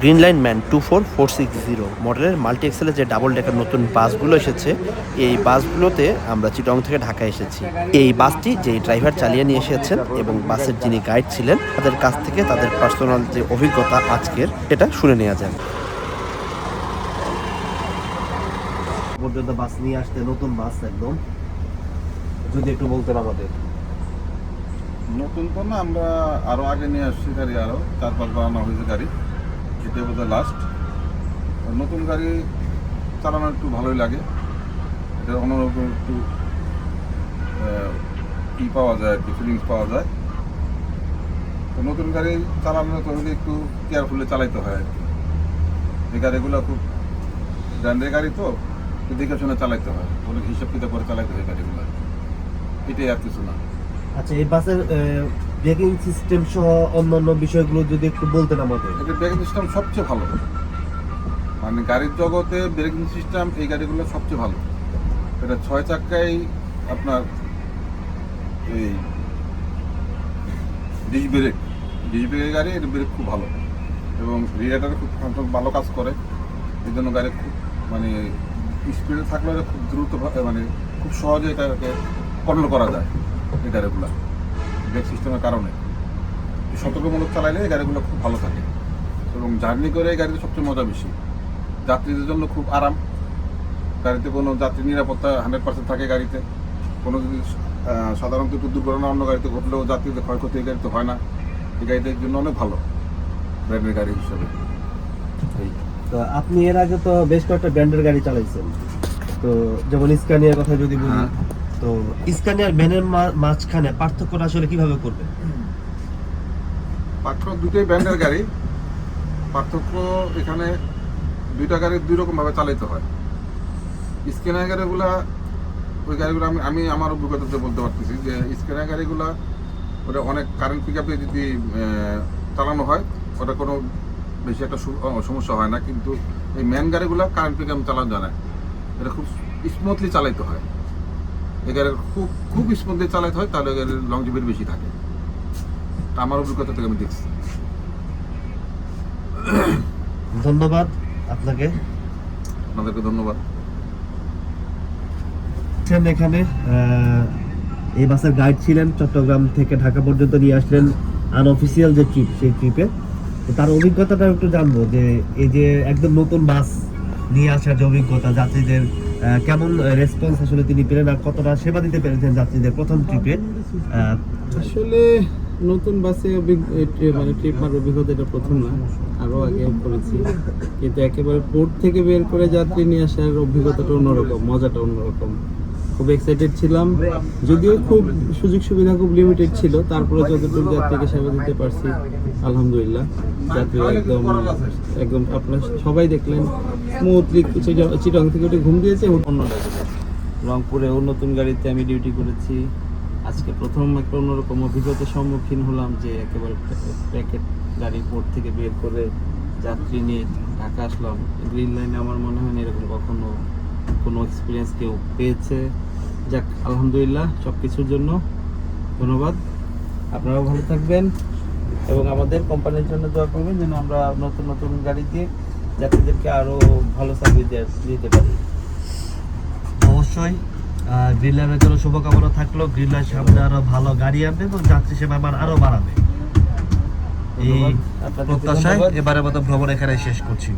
Green line man two four four six zero মডেলের multi এক্সেলের যে ডাবল ডেকার নতুন বাসগুলো এসেছে এই বাসগুলোতে আমরা চিটং থেকে ঢাকা এসেছি। এই বাসটি যে ড্রাইভার চালিয়ে নিয়ে এসেছেন এবং বাসের যিনি গাইড ছিলেন তাদের কাছ থেকে তাদের পার্সোনাল যে অভিজ্ঞতা আজকের এটা শুনে নেওয়া যায় পর্যন্ত বাস নিয়ে আসতে নতুন বাস একদম। যদি একটু বলতেন আমাদের। নতুন তো না আমরা আরও আগে নিয়ে আসছি গাড়ি আরও চার পাঁচবার আনা হয়েছে গাড়ি। এটাই বোধ লাস্ট নতুন গাড়ি চালানো একটু ভালোই লাগে। এটা অন্যরকম একটু ই পাওয়া যায় আর কি ফিলিংস পাওয়া যায়। তো নতুন গাড়ি চালানো তো হলে একটু কেয়ারফুলি চালাইতে হয় আর কি। এই গাড়িগুলো খুব ব্র্যান্ডের গাড়ি তো দেখে শুনে চালাইতে হয়। অনেক হিসাব কিতাব করে চালাইতে হয় গাড়িগুলো এটাই আর কিছু না। আচ্ছা এই বাসের ব্রেকিং সিস্টেম সহ অন্যান্য বিষয়গুলো যদি একটু বলতেন আমাদের এটা ব্রেকিং সিস্টেম সবচেয়ে ভালো। মানে গাড়ির জগতে ব্রেকিং সিস্টেম এই গাড়িগুলো সবচেয়ে ভালো। এটা ছয় চাকায় আপনার এই ডিস ব্রেক। ডিস ব্রেকের গাড়ি, এটা ব্রেক খুব ভালো। এবং রিয়াটার খুব ভালো কাজ করে। এই জন্য গাড়ি খুব মানে স্পিডে থাকলে খুব দ্রুত মানে খুব সহজে এটাকে কন্ট্রোল করা যায়, এই গাড়িগুলো। ব্রেক সিস্টেমের কারণে। সতর্কমূলক চালাইলে গাড়িগুলো খুব ভালো থাকে। এবং জার্নি করে এই গাড়িতে সবচেয়ে মজা বেশি। যাত্রীদের জন্য খুব আরাম। গাড়িতে কোনো যাত্রী নিরাপত্তা হান্ড্রেড পার্সেন্ট থাকে গাড়িতে। কোনো যদি সাধারণত একটু দুর্ঘটনা অন্য গাড়িতে ঘটলেও যাত্রীদের ক্ষয়ক্ষতি এই গাড়িতে হয় না। এই গাড়িটার জন্য অনেক ভালো ব্র্যান্ডের গাড়ি হিসেবে। তো আপনি এর আগে তো বেশ কয়েকটা ব্র্যান্ডের গাড়ি চালাইছেন। তো যেমন স্কানিয়ার কথা যদি বলি হ্যাঁ। তো স্কানিয়ার ভ্যানের মা- মাঝখানে পার্থক্যটা আসলে কীভাবে করবে? পার্থক্য দুটোই ব্র্যান্ডের গাড়ি। পার্থক্য এখানে দুইটা গাড়ি দুই রকমভাবে চালাইতে হয়। স্ক্যানার গাড়িগুলা, ওই গাড়িগুলো আমি আমি আমার অভিজ্ঞতাতে বলতে পারতেছি যে স্ক্যানার গাড়িগুলা, ওটা অনেক কারেন্ট পিক আপে যদি চালানো হয়, ওটা কোনো বেশি একটা সমস্যা হয় না। কিন্তু এই ম্যান গাড়িগুলো কারেন্ট পিক আপ চালানো যায় না। এটা খুব স্মুথলি চালাইতে হয়। এই গাড়ির খুব খুব চালাইতে হয় তাহলে লংজিভিটি বেশি থাকে। তা আমার অভিজ্ঞতা থেকে আমি দেখছি। ধন্যবাদ আপনাকে। আপনাদেরকে ধন্যবাদ। এখানে আহ, এই বাসের গাইড ছিলেন চট্টগ্রাম থেকে ঢাকা পর্যন্ত নিয়ে আসলেন আনঅফিসিয়াল যে ট্রিপ সেই ট্রিপে তার অভিজ্ঞতাটা একটু জানব যে এই যে একদম নতুন বাস নিয়ে আসার যে অভিজ্ঞতা যাত্রীদের কেমন রেসপন্স আসলে তিনি পেলেন আর কতটা সেবা দিতে পেরেছেন যাত্রীদের প্রথম ট্রিপে আসলে নতুন বাসে মানে ট্রিপ মারার অভিজ্ঞতা এটা প্রথম না আরও আগে করেছি। কিন্তু একেবারে পোর্ট থেকে বের করে যাত্রী নিয়ে আসার অভিজ্ঞতাটা অন্যরকম, মজাটা অন্যরকম। খুব এক্সাইটেড ছিলাম, যদিও খুব সুযোগ সুবিধা খুব লিমিটেড ছিল, তারপরে যতটুকু যাত্রীকে সেবা দিতে পারছি, আলহামদুলিল্লাহ। যাত্রী একদম একদম আপনার সবাই দেখলেন স্মুথলি চিটং থেকে উঠে ঘুম দিয়েছে অন্য লেভেলের রংপুরেও নতুন গাড়িতে আমি ডিউটি করেছি। আজকে প্রথম একটা অন্যরকম অভিজ্ঞতার সম্মুখীন হলাম যে একেবারে প্যাকেট গাড়ি পোর্ট থেকে বের করে যাত্রী নিয়ে ঢাকা আসলাম। গ্রিন লাইনে আমার মনে হয় না এরকম কখনো কোনো এক্সপিরিয়েন্স কেউ পেয়েছে। যাক, আলহামদুলিল্লাহ সব কিছুর জন্য ধন্যবাদ। আপনারাও ভালো থাকবেন এবং আমাদের কোম্পানির জন্য দোয়া করবেন যেন আমরা নতুন নতুন গাড়ি দিয়ে যাত্রীদেরকে আরও ভালো সার্ভিস দিতে পারি। অবশ্যই গ্রিন লাইনের জন্য শুভকামনা থাকল। গ্রিন সামনে আরও ভালো গাড়ি আনবে এবং যাত্রী সেবা আবার আরও বাড়াবে। এই প্রত্যাশায় এবারের মতো ভ্রমণ এখানে শেষ করছি।